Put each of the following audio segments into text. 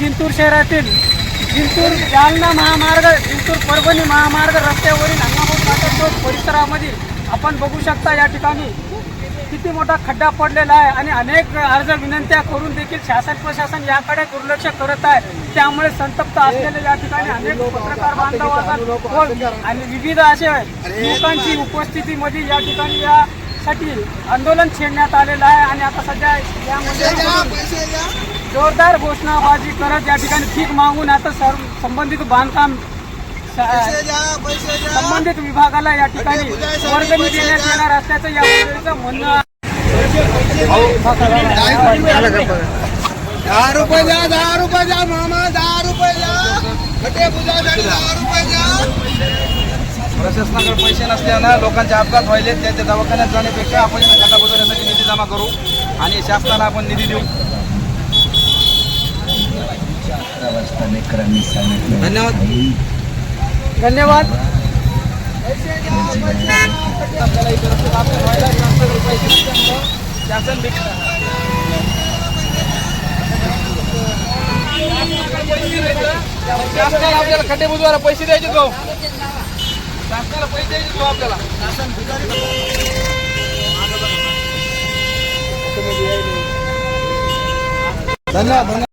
जिंतूर शहरातील जिंतूर जालना महामार्ग जिंतूर परभणी महामार्ग रस्त्यावरील अण्णाभाऊ साठे चौक परिसरामधील आपण बघू शकता या ठिकाणी किती मोठा खड्डा पडलेला आहे आणि अनेक अर्ज विनंत्या करून देखील शासन प्रशासन याकडे दुर्लक्ष करत आहे. त्यामुळे संतप्त असलेले या ठिकाणी अनेक पत्रकार बांधव आणि विविध असे लोकांची उपस्थितीमध्ये या ठिकाणी यासाठी आंदोलन छेडण्यात आलेलं आहे आणि आता सध्या यामध्ये जोरदार घोषणाबाजी करत या ठिकाणी भीक मागून आता सर्व संबंधित बांधकाम संबंधित विभागाला या ठिकाणी वर्गणी देण्यात येणार असल्याचं या म्हणणं. दहा रुपये द्या दहा रुपये द्या मामा दहा रुपये द्या. प्रशासनाकडे पैसे नसल्यानं लोकांचे अपघात व्हायले त्यांच्या दवाखान्यात जाण्यापेक्षा आपण खाता बुजवण्यासाठी निधी जमा करू आणि शासनाला आपण निधी देऊ. धन्यवाद. धन्यवाद. शासनाला आपल्याला खड्डे बुजवायला पैसे द्यायचे तो शासनाला पैसे द्यायचे तो आपल्याला. धन्यवाद.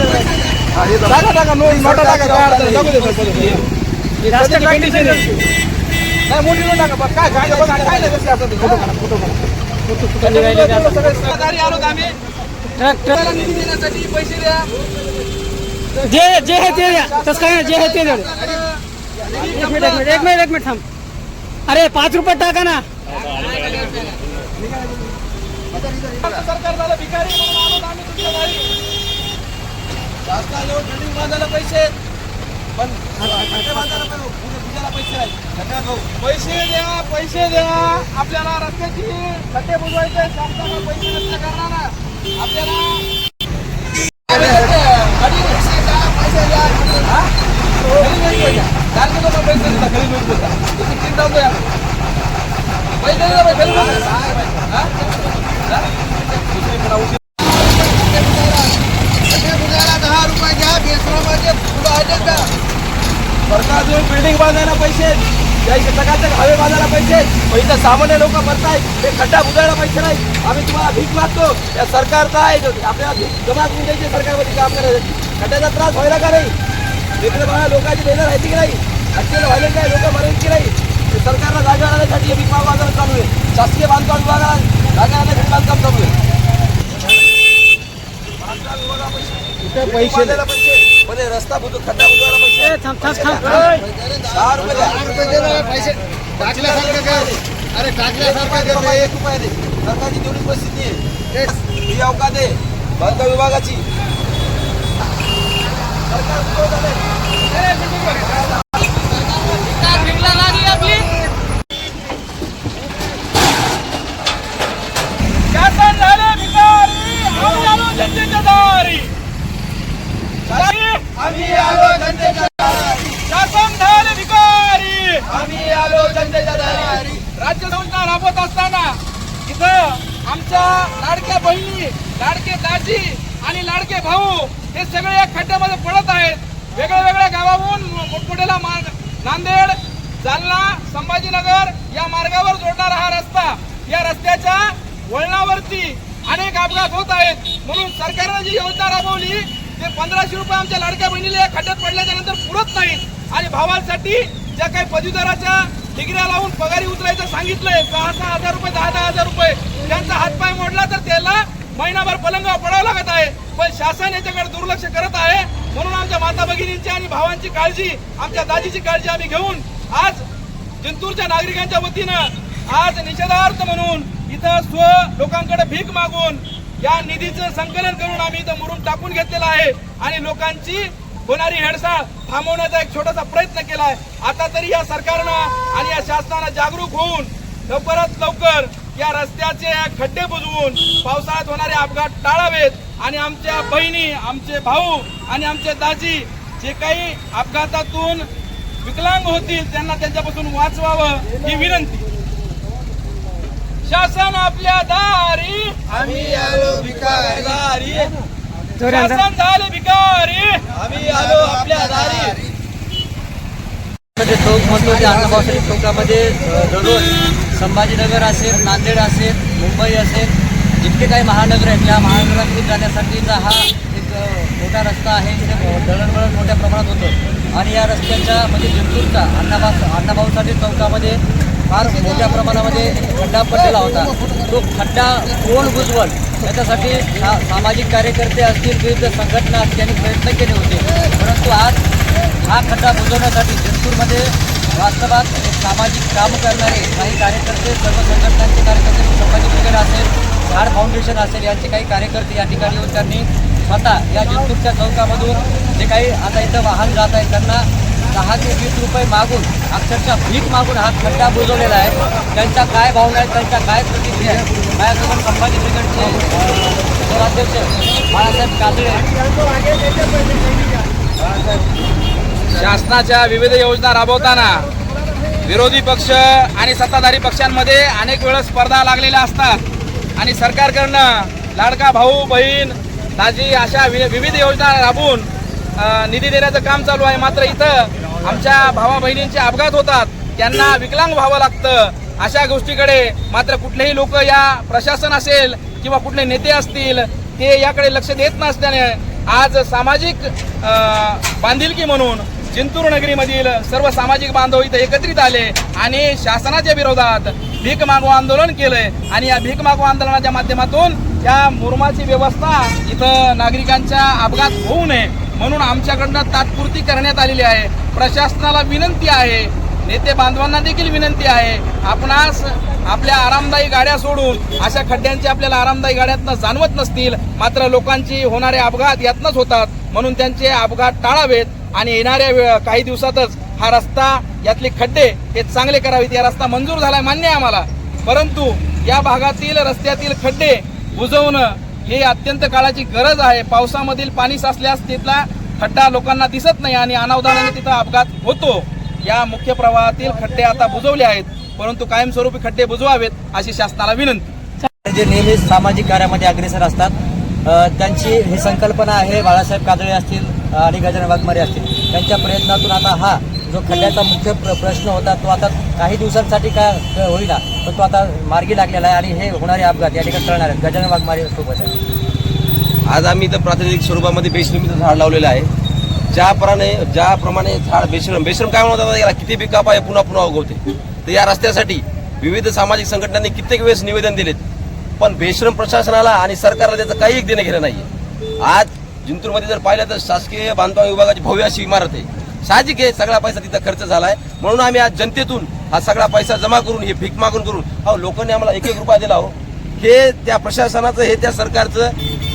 टाका टाका नो टाका नाही. मोठी टाका काय बघा काय फोटो काढा, फोटो काढा. सगळे आम्ही निधी देण्यासाठी पैसे द्या जे जे हे ते द्या तसं काय जे हे ते द्या एक एक मिनिट एक मिनिट एक मिनिट थांब अरे पाच रुपये टाका ना आमचं सरकार झालं भिकारी म्हणून आलोत आम्ही तुमच्या दारी शासनाजवळ बिल्डिंग बांधायला पैसे आहेत. पण खड्डे बांधायला पण पूजा- पूजाला पैसे नाही पैसे द्या पैसे द्या आपल्याला रस्त्याची खड्डे बुजवायचे शासनाला पैसे नसल्या कारणानं आपल्याला गाडी पैसे द्या, पैसे द्या. हा? गरीब लोक पैसे. दहा रुपये द्या बेसरामध्ये का सरकार जो बिल्डिंग बांधायला पैसे त्या हवे बांधायला पैसे इथं सामान्य लोक मरतायत ते खड्डा बुजायला पैसे नाही आम्ही तुम्हाला भीक मागतो या सरकारचा आहे आपल्याला भीक जमा करून द्यायची सरकारमध्ये काम करायचं खड्ड्याचा त्रास व्हायला का नाही इकडे बघा लोकांची बेजार राहायची की नाही अत्यंत व्हायला काय लोक मरायची की नाही सरकारला जागा आणण्यासाठी हे भीक मागू चालू आहे शासकीय बांधकाम विभागाला जागा पैसे. पैसे रस्ता बुजू खड्डा बुजवायला पैसे दहा रुपये दहा रुपये दे पैसे टाकल्यासारखं काय अरे टाकल्यासारखं रुपये, सरकारची तेवढी परिस्थिती आहे ही अवकात आहे बांधकाम विभागाची सरकार कुठं झालंय? शासन झालं भिकारी, आम्ही आलो जनतेच्या दारी. आम्ही आलो जनतेच्या दारी. शासन झालं भिकारी आम्ही आलो जनतेच्या दारी राज्य योजना राबवत असताना इथं आमच्या लाडक्या बहिणी लाडके दाजी आणि लाडके भाऊ हे सगळे या खड्ड्यामध्ये पडत आहेत. वेगळ्या वेगळ्या गावाहून मोठमोठ्याला मार्ग नांदेड जालना संभाजीनगर या मार्गावर जोडणारा हा रस्ता. या रस्त्याच्या वळणावरती अनेक अपघात होत आहेत. म्हणून सरकारनं जी योजना राबवली ते पंधराशे रुपये आमच्या लाडक्या बहिणीला या खड्ड्यात पडल्याच्या नंतर पुरत नाहीत. आणि भावांसाठी ज्या काही पदवीधराच्या डिग्र्या लावून पगारी उतरायचं सांगितलंय. सहा सहा हजार रुपये दहा दहा हजार रुपये. त्यांचा हातपाय मोडला तर त्याला महिनाभर पलंगावर पडावं लागत आहे. पण शासन याच्याकडे दुर्लक्ष करत आहे. म्हणून आमच्या माता भगिनींची आणि भावांची काळजी आमच्या दाजीची काळजी आम्ही घेऊन आज जिंतूरच्या नागरिकांच्या वतीनं आज निषेधार्थ म्हणून इथं स्व लोकांकडे भीक मागून या निधीचं संकलन करून आम्ही इथं मुरुम टाकून घेतलेलं आहे. आणि लोकांची होणारी हेडसाळ थांबवण्याचा एक छोटासा प्रयत्न केला आहे आता तरी या सरकारनं आणि या शासनानं जागरूक होऊन लवकरात लवकर या रस्त्याचे खड्डे बुजवून पावसाळ्यात होणारे अपघात टाळावेत. आणि आमच्या बहिणी आमचे भाऊ आणि आमचे दाजी जे काही अपघातातून विकलांग होतील त्यांना त्यांच्यापासून वाचवावं ही विनंती. शासन आपल्या दारी आम्ही आलो भिकारी. शासन झाले भिकारी. आम्ही आलो आपल्या दारी चौक म्हणतो ते अण्णाभाऊसाहेब चौकामध्ये दररोज संभाजीनगर असेल नांदेड असेल मुंबई असेल जितके काही महानगर आहेत. या महानगरातून जाण्यासाठीचा हा एक मोठा रस्ता आहे. इथे दळणवळण मोठ्या प्रमाणात होतं. आणि या रस्त्याच्या म्हणजे जिंतूरचा अण्णाभाऊ अण्णाभाऊसाठी चौकामध्ये फार मोठ्या प्रमाणामध्ये खड्डा पडलेला होता. तो खड्डा कोण बुजवल? याच्यासाठी सा सामाजिक कार्यकर्ते असतील विविध संघटना असतील यांनी प्रयत्न केले होते. परंतु आज हा खड्डा बुजवण्यासाठी जिंतूरमध्ये वास्तवात सामाजिक काम करणारे काही कार्यकर्ते सर्व संघटनांचे कार्यकर्ते संभाजी ब्रिगेड असेल झाड फाउंडेशन असेल यांचे काही कार्यकर्ते या ठिकाणी येऊन त्यांनी स्वतः या जिंतूरच्या चौकामधून जे काही आता इथं वाहन जात आहे त्यांना दहा ते वीस रुपये मागून अक्षरशः भीक मागून हा खड्डा बुजवलेला आहे. त्यांच्या काय भावना आहेत त्यांच्या काय प्रतिक्रिया आहेत माझ्यासमोर संभाजी ब्रिगेडचे अं, बाळासाहेब काजळे शासनाच्या विविध योजना राबवताना विरोधी पक्ष आणि सत्ताधारी पक्षांमध्ये अनेक वेळा स्पर्धा लागलेल्या असतात. आणि सरकारकडनं लाडका भाऊ बहीण दाजी अशा वि विविध योजना राबवून निधी देण्याचं काम चालू आहे. मात्र इथं आमच्या भावा बहिणींचे अपघात होतात. त्यांना विकलांग व्हावं लागतं. अशा गोष्टीकडे मात्र कुठलेही लोक या प्रशासन असेल किंवा कुठले नेते असतील ते याकडे लक्ष देत नसल्याने आज सामाजिक बांधिलकी म्हणून जिंतूर नगरीमधील सर्व सामाजिक बांधव इथं एकत्रित आले आणि शासनाच्या विरोधात भीक मागो आंदोलन केलंय आणि या भीक मागो आंदोलनाच्या माध्यमातून या मुरमाची व्यवस्था इथं नागरिकांच्या अपघात होऊ नये. म्हणून आमच्याकडनं तात्पुरती करण्यात आलेली आहे. प्रशासनाला विनंती आहे. नेते बांधवांना देखील विनंती आहे. आपणास आपल्या आरामदायी गाड्या सोडून अशा खड्ड्यांची आपल्याला आरामदायी गाड्यातनं जाणवत नसतील. मात्र लोकांची होणारे अपघात यातनंच होतात. म्हणून त्यांचे अपघात टाळावेत आणि येणाऱ्या काही दिवसातच हा रस्ता यातले खड्डे हे चांगले करावेत. या रस्ता मंजूर झालाय मान्य आहे आम्हाला. परंतु या भागातील रस्त्यातील खड्डे बुजवणं हे अत्यंत काळाची गरज आहे. पावसामधील पाणी साचल्यास तिथला खड्डा लोकांना दिसत नाही आणि अनावधानाने तिथं अपघात होतो. या मुख्य प्रवाहातील खड्डे आता बुजवले आहेत. परंतु कायमस्वरूपी खड्डे बुजवावेत अशी शासनाला विनंती. जे नेहमी सामाजिक कार्यामध्ये अग्रेसर असतात त्यांची ही संकल्पना आहे बाळासाहेब काजळे असतील आणि गजानन वाघमारे असतील त्यांच्या प्रयत्नातून आता हा जो खड्ड्याचा मुख्य प्र प्रश्न होता तो आता काही दिवसांसाठी काय होईना पण तो आता मार्गी लागलेला आहे आणि हे होणारे अपघात या ठिकाणी टळणार आहेत. गजानन वाघमारे सोबत आहे. आज आम्ही इथं प्रातिनिधिक स्वरूपामध्ये बेशरमीचं झाड लावलेलं आहे. ज्याप्रमाणे ज्याप्रमाणे झाड बेशरम बेशरम काय म्हणतात याला? किती बी कापा पुन्हा पुन्हा उगवते. तर या रस्त्यासाठी विविध सामाजिक संघटनांनी कित्येक वेळेस निवेदन दिलेत. पण बेश्रम प्रशासनाला आणि सरकारला त्याचं काही एक देणं घेणं नाही आज जिंतूरमध्ये जर पाहिलं तर शासकीय बांधकाम विभागाची भव्य अशी इमारत आहे. साहजिक आहे सगळा पैसा तिथं खर्च झालाय. म्हणून आम्ही आज जनतेतून हा सगळा पैसा जमा करून हे भीक मागून करून अहो लोकांनी आम्हाला एक एक रुपया दिला हो. हे त्या प्रशासनाचं हे त्या सरकारचं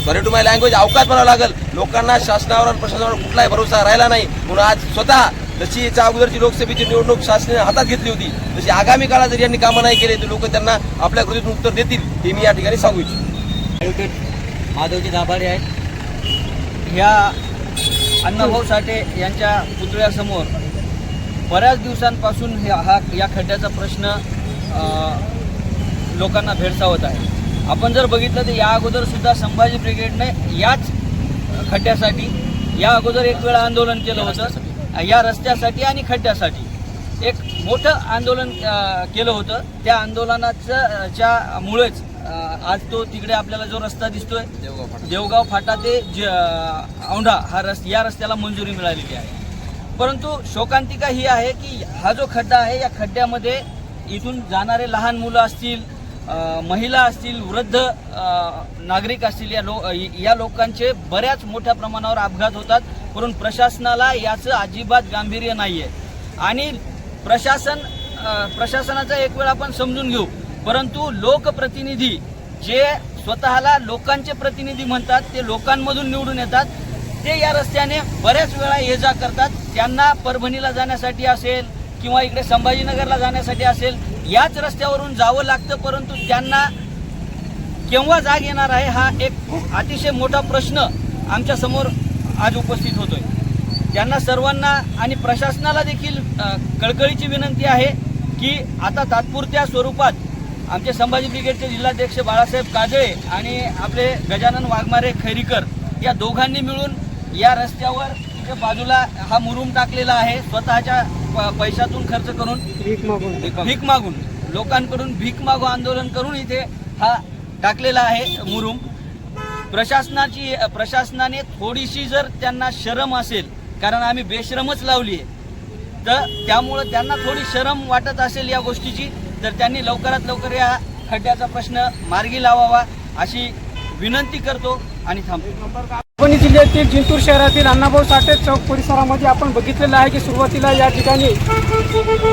सॉरी टू माय लँग्वेज अवकाश म्हणावं लागेल. लोकांना शासनावर आणि प्रशासनावर कुठलाही भरोसा राहिला नाही. म्हणून आज स्वतः जशी याच्या अगोदरची लोकसभेची निवडणूक शासनाने हातात घेतली होती तशी आगामी काळात जर यांनी कामं नाही केले तर लोक त्यांना आपल्या कृतीतून उत्तर देतील हे मी या ठिकाणी सांगू इच्छितो. माधवजी दाभाडे आहेत. ह्या अण्णाभाऊ साठे यांच्या पुतळ्यासमोर बऱ्याच दिवसांपासून हे हा या खड्ड्याचा प्रश्न लोकांना भेडसावत आहे. आपण जर बघितलं तर या अगोदर सुद्धा संभाजी ब्रिगेडने याच खड्ड्यासाठी या अगोदर एक वेळा आंदोलन केलं होतं. या रस्त्यासाठी आणि खड्ड्यासाठी. एक मोठं आंदोलन केलं होतं. त्या आंदोलनाचं अ, च्या मुळेच अ, आज तो तिकडे आपल्याला जो रस्ता दिसतोय देवगाव फाटा. ते औंढा हा रस या रस्त्याला मंजुरी मिळालेली आहे. परंतु शोकांतिका ही आहे की हा जो खड्डा आहे या खड्ड्यामध्ये इथून जाणारे लहान मुलं असतील महिला असतील वृद्ध नागरिक असतील या लो या लोकांचे बऱ्याच मोठ्या प्रमाणावर अपघात होतात. परंतु प्रशासनाला याचं अजिबात गांभीर्य नाही आहे आणि प्रशासन प्रशासनाचा एक वेळ आपण समजून घेऊ. परंतु लोकप्रतिनिधी जे स्वतःला लोकांचे प्रतिनिधी म्हणतात ते लोकांमधून निवडून येतात. ते या रस्त्याने बऱ्याच वेळा ये जा करतात त्यांना परभणीला जाण्यासाठी असेल किंवा इकडे संभाजीनगरला जाण्यासाठी असेल याच रस्त्यावरून जावं लागतं परंतु त्यांना केव्हा जाग येणार आहे हा एक खूप अतिशय मोठा प्रश्न आमच्यासमोर आज उपस्थित होतोय. त्यांना सर्वांना आणि प्रशासनाला देखील कळकळीची विनंती आहे की आता तात्पुरत्या स्वरूपात आमचे संभाजी ब्रिगेडचे जिल्हाध्यक्ष बाळासाहेब काजळे आणि आपले गजानन वाघमारे खैरीकर या दोघांनी मिळून या रस्त्यावर इथे बाजूला हा मुरुम टाकलेला आहे. स्वतःच्या पैशातून खर्च करून भीक मागून. भीक मागून. लोकांकडून भीक मागू आंदोलन करून इथे हा टाकलेला आहे मुरुम. प्रशासनाची प्रशासनाने थोडीशी जर त्यांना शरम असेल कारण आम्ही बेशरमच लावली आहे तर त्यामुळं त्यांना थोडी शरम वाटत असेल या गोष्टीची तर त्यांनी लवकरात लवकर या खड्ड्याचा प्रश्न मार्गी लावावा अशी विनंती करतो आणि थांबतो. परभणी जिल्ह्यातील जिंतूर शहरातील अण्णाभाऊ साठे चौक परिसरामध्ये आपण बघितलेलं आहे की सुरुवातीला या ठिकाणी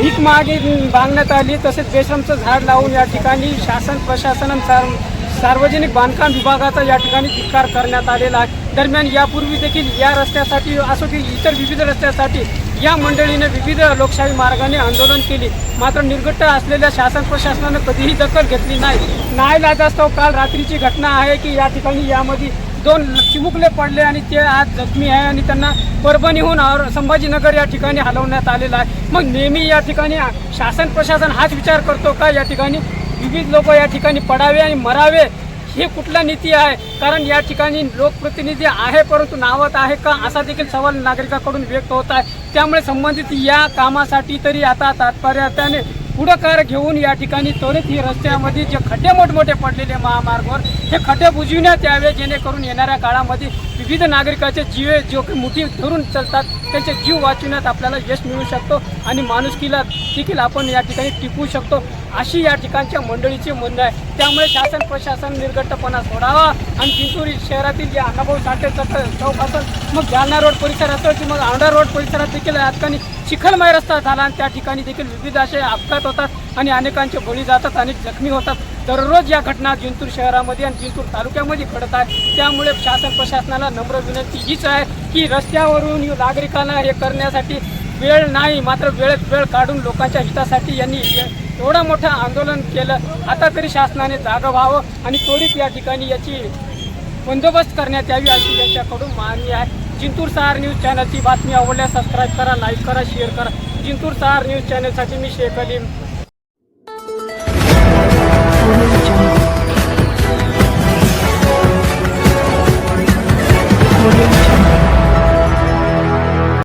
भीक मागे बांधण्यात आली. तसेच बेश्रमचं झाड लावून या ठिकाणी शासन प्रशासन सार- सार्वजनिक बांधकाम विभागाचा या ठिकाणी धिक्कार करण्यात आलेला आहे. दरम्यान यापूर्वी देखील या रस्त्यासाठी असो की इतर विविध रस्त्यासाठी या मंडळीने विविध लोकशाही मार्गाने आंदोलन केले. मात्र निर्घट्ट असलेल्या शासन प्रशासनानं कधीही दखल घेतली नाही. नायलाजास्तव काल रात्रीची घटना आहे की या ठिकाणी यामध्ये दोन चिमुकले पडले आणि ते आज जखमी आहे आणि त्यांना परभणीहून और संभाजीनगर या ठिकाणी हलवण्यात आलेलं आहे. मग नेहमी या ठिकाणी शासन प्रशासन हाच विचार करतो का? या ठिकाणी विविध लोक या ठिकाणी पडावे आणि मरावे हे कुठला नीती आहे? कारण या ठिकाणी लोकप्रतिनिधी आहे परंतु नावत आहे का? असा देखील सवाल नागरिकाकडून व्यक्त होत आहे. त्यामुळे संबंधित या कामासाठी तरी आता तात्पर्याने पुढाकार घेऊन या ठिकाणी त्वरित ही रस्त्यामध्ये जे खड्डे मोठमोठे पडलेले महामार्गावर हे खड्डे बुजविण्यात यावे जेणेकरून येणाऱ्या काळामध्ये विविध नागरिकाचे जीवे जो काही मुठी धरून चालतात. त्यांचे जीव वाचविण्यात आपल्याला यश मिळू शकतो आणि माणुसकीला देखील आपण या ठिकाणी टिकवू शकतो. अशी या ठिकाणच्या मंडळीची म्हणणं आहे. त्यामुळे शासन प्रशासन निर्गटपणा सोडावा आणि जिंतूर शहरातील जे अण्णाभाऊ साठे चौक असेल मग जालना रोड परिसर असेल की मग औंढा रोड परिसरात देखील या ठिकाणी चिखलमय रस्ता झाला आणि त्या ठिकाणी देखील विविध असे अपघात होतात आणि अनेकांचे बळी जातात अनेक जखमी होतात. दररोज या घटना जिंतूर शहरामध्ये आणि जिंतूर तालुक्यामध्ये घडत आहे त्यामुळे शासन प्रशासनाला नम्र विनंती हीच आहे. की रस्त्यावरून नागरिकांना हे करण्यासाठी वेळ नाही मात्र वेळेत वेळ काढून लोकांच्या हितासाठी यांनी एवढं मोठं आंदोलन केलं. आता तरी शासनाने जागा व्हावं आणि त्वरित या ठिकाणी याची बंदोबस्त करण्यात यावी अशी यांच्याकडून मागणी आहे. जिंतूर सहार न्यूज चॅनलची बातमी आवडल्यास सबस्क्राईब करा लाईक करा शेअर करा. जिंतूर सहार न्यूज चॅनलसाठी मी शेख अलीम.